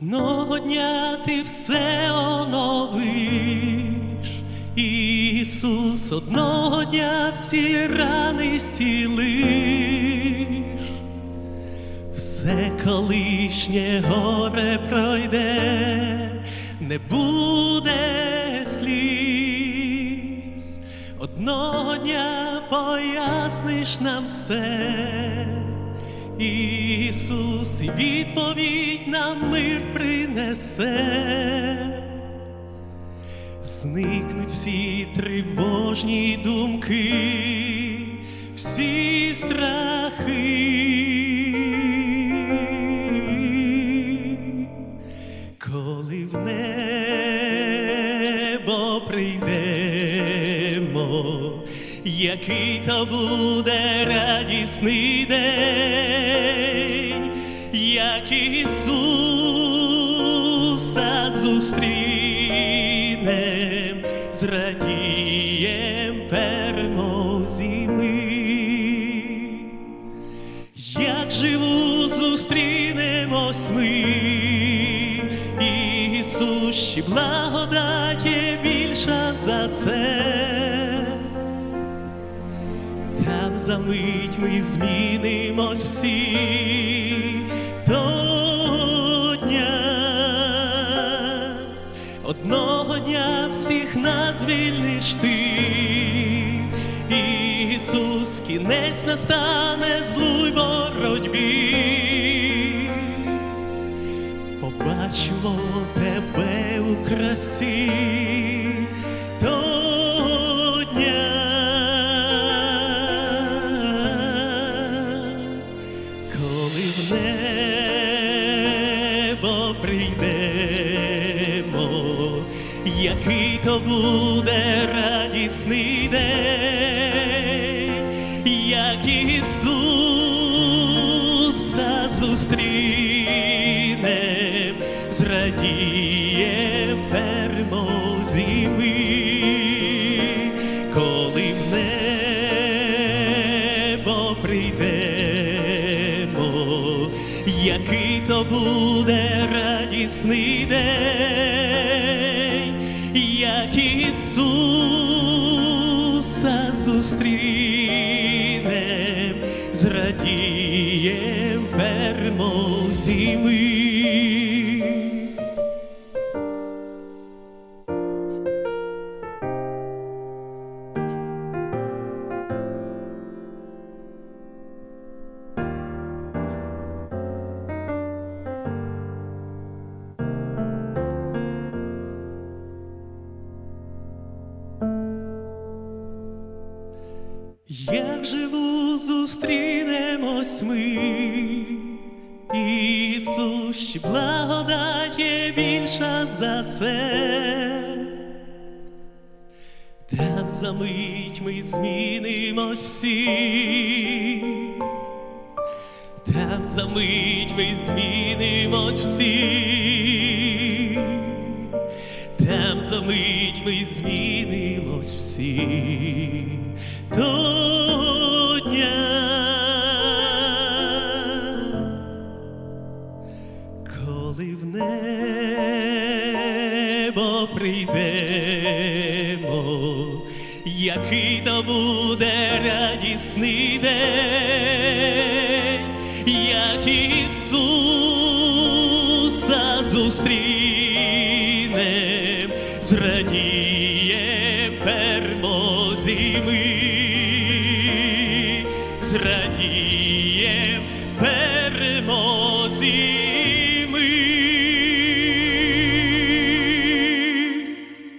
Одного дня ти все оновиш, Ісус, одного дня всі рани зцілиш, все колишнє горе пройде, не буде сліз, одного дня поясниш нам все. Ісус, відповідь нам мир принесе, зникнуть всі тривожні думки, всі страхи, коли в небо прийдемо, який то буде радісний день, Ісуса зустрінем, зрадієм перемозі ми. Як живу, зустрінемось ми, благодать є більша за це. Там за мить ми змінимось всі Одного дня всіх нас звільниш ти, Ісус, кінець настане злуй боротьбі. Побачимо тебе у красі того дня. Коли в небо прийдемо, який то буде радісний день, як Ісуса зустрінем, зрадієм перемозі ми, коли в небо прийдемо, який то буде радісний день, як Ісуса зустрінем, зрадієм перемозі ми. Як живу, зустрінемось ми, Ісус, ще благодать є більша за це. Там за мить ми змінимось всі, там за мить ми змінимось всі, ми змінимось всі до дня, коли в небо прийдемо, який то буде радісний день, як Ісуса зустрінем, зрадієм 一。